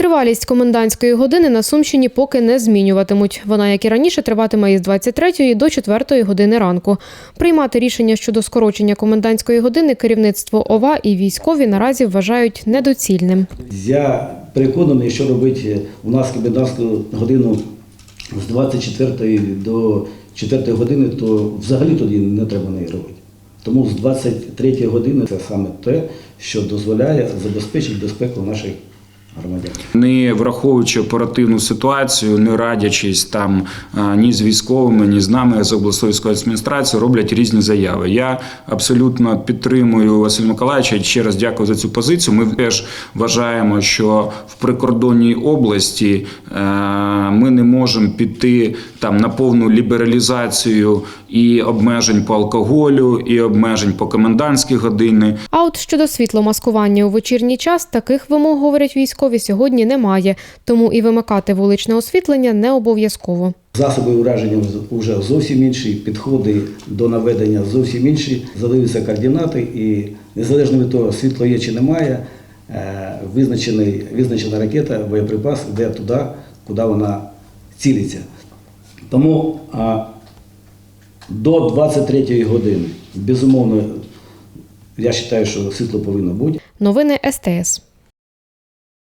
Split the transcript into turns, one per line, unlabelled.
Тривалість комендантської години на Сумщині поки не змінюватимуть. Вона, як і раніше, триватиме із 23 до 4 години ранку. Приймати рішення щодо скорочення комендантської години керівництво ОВА і військові наразі вважають недоцільним.
Я переконаний, що робити у нас комендантську годину з 24 до 4 години, то взагалі тоді не треба неї робити. Тому з 23 години це саме те, що дозволяє забезпечити безпеку наших громадян.
не враховуючи оперативну ситуацію, не радячись там ні з військовими, ні з нами з обласною військовою адміністрацією, роблять різні заяви. Я абсолютно підтримую Василя Миколаївича і ще раз дякую за цю позицію. Ми теж вважаємо, що в прикордонній області е, ми не можемо піти там на повну лібералізацію і обмежень по алкоголю, і обмежень по комендантській години.
А от щодо світломаскування у вечірній час, таких вимог, говорять військові, сьогодні немає. Тому і вимикати вуличне освітлення не обов'язково.
Засоби ураження вже зовсім інші, підходи до наведення зовсім інші, задаються координати і незалежно від того, світло є чи немає, е, визначений, визначена ракета, боєприпас йде туди, куди вона цілиться. Тому а, до 23-ї години, безумовно, я вважаю, що світло повинно бути.
Новини СТС.